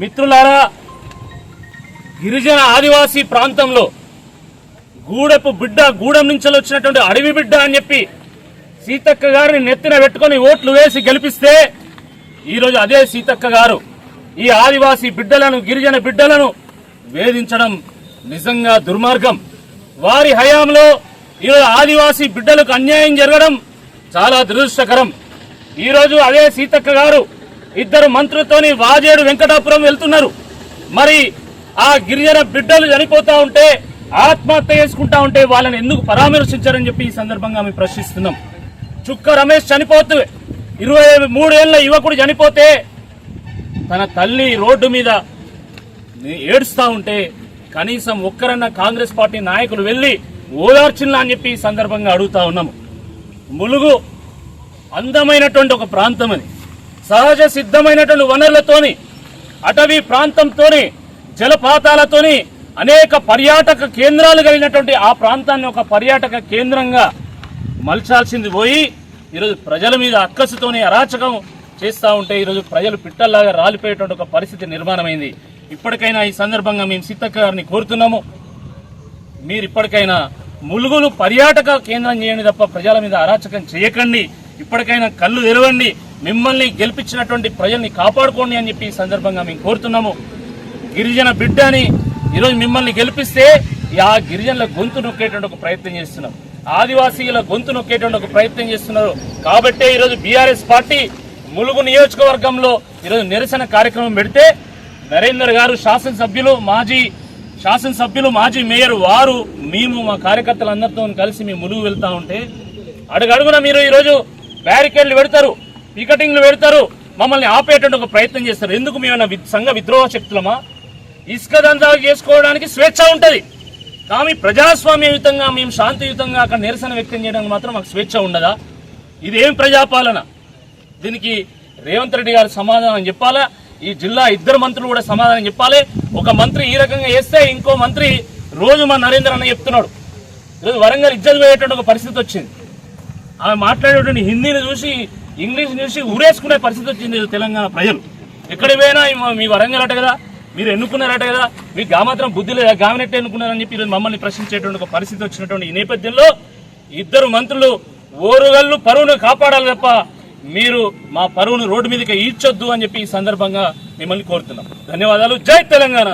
మిత్రులారా గిరిజన ఆదివాసీ ప్రాంతంలో గూడెపు బిడ్డ గూడెం నుంచి వచ్చినటువంటి అడవి బిడ్డ అని చెప్పి సీతక్క గారిని నెత్తిన పెట్టుకొని ఓట్లు వేసి గెలిపిస్తే ఈరోజు అదే సీతక్క గారు ఈ ఆదివాసీ బిడ్డలను గిరిజన బిడ్డలను వేధించడం నిజంగా దుర్మార్గం. వారి హయాంలో ఈరోజు ఆదివాసీ బిడ్డలకు అన్యాయం జరగడం చాలా దురదృష్టకరం. ఈరోజు అదే సీతక్క గారు ఇద్దరు మంత్రులతోని వాజేడు వెంకటాపురం వెళ్తున్నారు. మరి ఆ గిరిజన బిడ్డలు చనిపోతా ఉంటే ఆత్మహత్య చేసుకుంటా ఉంటే వాళ్ళని ఎందుకు పరామర్శించారని చెప్పి ఈ సందర్భంగా మేము ప్రశ్నిస్తున్నాం. చుక్క రమేష్ చనిపోతూ ఇరవై మూడేళ్ళ యువకుడు చనిపోతే తన తల్లి రోడ్డు మీద ఏడుస్తా ఉంటే కనీసం ఒక్కరన్నా కాంగ్రెస్ పార్టీ నాయకులు వెళ్ళి ఓదార్చిల్లా అని చెప్పి ఈ సందర్భంగా అడుగుతా ఉన్నాము. ములుగు అందమైనటువంటి ఒక ప్రాంతం అది. సహజ సిద్ధమైనటువంటి వనరులతోని అటవీ ప్రాంతంతోని జలపాతాలతోని అనేక పర్యాటక కేంద్రాలు కలిగినటువంటి ఆ ప్రాంతాన్ని ఒక పర్యాటక కేంద్రంగా మలచాల్సింది పోయి ఈరోజు ప్రజల మీద అక్కసుతోని అరాచకం చేస్తూ ఉంటే ఈరోజు ప్రజలు పిట్టల్లాగా రాలిపోయేటువంటి ఒక పరిస్థితి నిర్మాణమైంది. ఇప్పటికైనా ఈ సందర్భంగా మేము సీతక్క గారిని కోరుతున్నాము. మీరు ఇప్పటికైనా ములుగులు పర్యాటక కేంద్రం చేయండి తప్ప ప్రజల మీద అరాచకం చేయకండి. ఇప్పటికైనా కళ్ళు తెరవండి. మిమ్మల్ని గెలిపించినటువంటి ప్రజల్ని కాపాడుకోండి అని చెప్పి ఈ సందర్భంగా మేము కోరుతున్నాము. గిరిజన బిడ్డ అని ఈరోజు మిమ్మల్ని గెలిపిస్తే ఆ గిరిజనుల గొంతు నొక్కేటువంటి ఒక ప్రయత్నం చేస్తున్నాం. ఆదివాసీల గొంతు నొక్కేటువంటి ఒక ప్రయత్నం చేస్తున్నారు. కాబట్టే ఈరోజు బీఆర్ఎస్ పార్టీ ములుగు నియోజకవర్గంలో ఈరోజు నిరసన కార్యక్రమం పెడితే నరేందర్ గారు శాసనసభ్యులు మాజీ శాసనసభ్యులు మాజీ మేయర్ వారు మేము మా కార్యకర్తలందరితో కలిసి మేము ములుగు వెళ్తా ఉంటే అడుగడుగున మీరు ఈరోజు బ్యారికేడ్లు పెడతారు. పికెటింగ్లు పెడతారు. మమ్మల్ని ఆపేటువంటి ఒక ప్రయత్నం చేస్తారు. ఎందుకు మేము సంఘ విద్రోహ శక్తులమా? ఇసుక దందా చేసుకోవడానికి స్వేచ్ఛ ఉంటుంది. కానీ ప్రజాస్వామ్యయుతంగా మేము శాంతియుతంగా అక్కడ నిరసన వ్యక్తం చేయడానికి మాత్రం మాకు స్వేచ్ఛ ఉండదా? ఇదేం ప్రజాపాలన? దీనికి రేవంత్ రెడ్డి గారు సమాధానం చెప్పాలా? ఈ జిల్లా ఇద్దరు మంత్రులు కూడా సమాధానం చెప్పాలి. ఒక మంత్రి ఈ రకంగా చేస్తే ఇంకో మంత్రి రోజు మా నరేంద్ర అన్న చెప్తున్నాడు. ఈరోజు వరంగల్ ఇజ్జలు పోయేటువంటి ఒక పరిస్థితి వచ్చింది. ఆమె మాట్లాడేటువంటి హిందీని చూసి ఇంగ్లీష్ చూసి ఊరేసుకునే పరిస్థితి వచ్చింది తెలంగాణ ప్రజలు. ఎక్కడ పోయినా మీ వరంగల్ అట కదా మీరు ఎన్నుకున్నారట కదా మీకు గా మాత్రం బుద్ధి లేదా గామినట్టు ఎన్నుకున్నారని చెప్పి ఈరోజు మమ్మల్ని ప్రశ్నించేటువంటి ఒక పరిస్థితి వచ్చినటువంటి ఈ నేపథ్యంలో ఇద్దరు మంత్రులు ఓరుగల్లు పరువును కాపాడాలి తప్ప మీరు మా పరువును రోడ్డు మీదకి ఈడ్చొద్దు అని చెప్పి ఈ సందర్భంగా మిమ్మల్ని కోరుతున్నాం. ధన్యవాదాలు. జై తెలంగాణ.